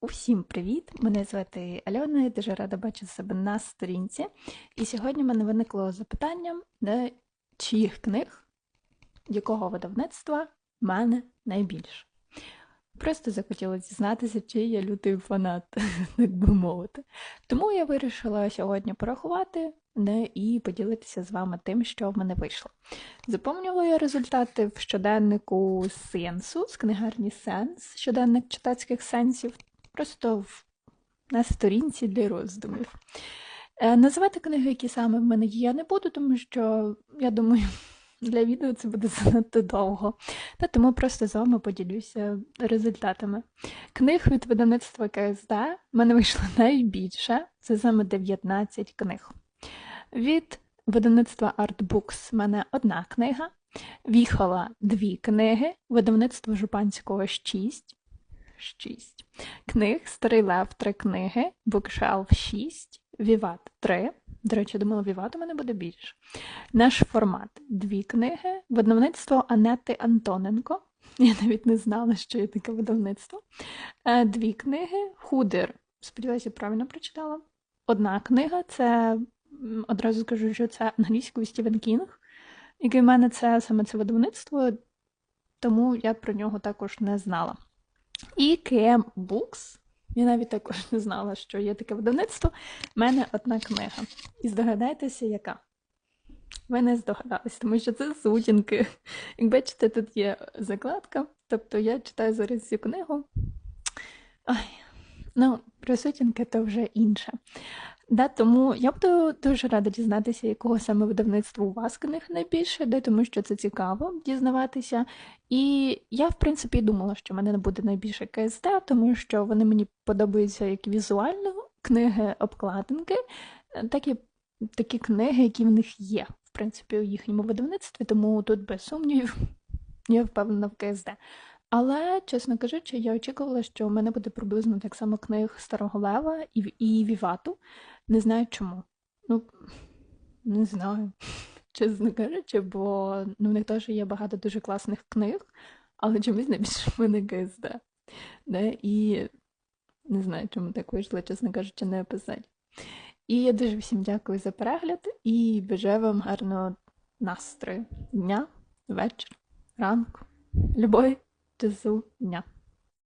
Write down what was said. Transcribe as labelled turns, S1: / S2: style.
S1: Усім привіт! Мене звати Альона, я дуже рада бачити себе на сторінці. І сьогодні в мене виникло запитання, де чиїх книг, якого видавництва в мене найбільше. Просто захотіла дізнатися, чи я лютий фанат, так би мовити. Тому я вирішила сьогодні порахувати і поділитися з вами тим, що в мене вийшло. Заповнювала я результати в щоденнику сенсу з книгарні Сенс, щоденник читацьких сенсів, просто на сторінці для роздумів. Е, називати книги, які саме в мене є, я не буду, тому що я думаю, для відео це буде занадто довго. Та тому просто з вами поділюся результатами. Книг від видавництва КСД в мене вийшло найбільше, це саме 19 книг. Від видавництва Artbooks в мене одна книга. Віхала дві книги, видавництво Жупанського 6. 6 книг, Старий Лев 3 книги, Bookshelf 6, Віват 3. До речі, думала, Віват у мене буде більше. Наш формат дві книги, видавництво Анети Антоненко. Я навіть не знала, що є таке видавництво. Е, Дві книги, Худер. Сподіваюся, правильно прочитала. Одна книга це одразу скажу, що це англійською Стівен Кінг, який в мене це саме це видавництво, тому я про нього також не знала. І KM Books. Я навіть також не знала, що є таке видавництво. У мене одна книга. І здогадайтеся, яка? Ви не здогадались, тому що це сутінки. Як бачите, тут є закладка. Тобто я читаю зараз цю книгу. Ой, ну, про сутінки то вже інше. Да, тому я буду дуже рада дізнатися, якого саме видавництва у вас книг найбільше, де тому що це цікаво дізнаватися. І я, в принципі, думала, що в мене не буде найбільше КСД, тому що вони мені подобаються як візуально книги, обкладинки, так і такі книги, які в них є, в принципі, у їхньому видавництві, тому тут без сумнівів я впевнена в КСД. Але, чесно кажучи, я очікувала, що у мене буде приблизно так само книг Старого Лева і, і Вівату. Не знаю чому. Ну, не знаю, чесно кажучи, бо ну, в них теж є багато дуже класних книг, але чомусь найбільше в мене КСД. Да? І не знаю, чому так вийшло, чесно кажучи, не описати. І я дуже всім дякую за перегляд і бажаю вам гарного настрою дня, вечора, ранку, любої часу дня.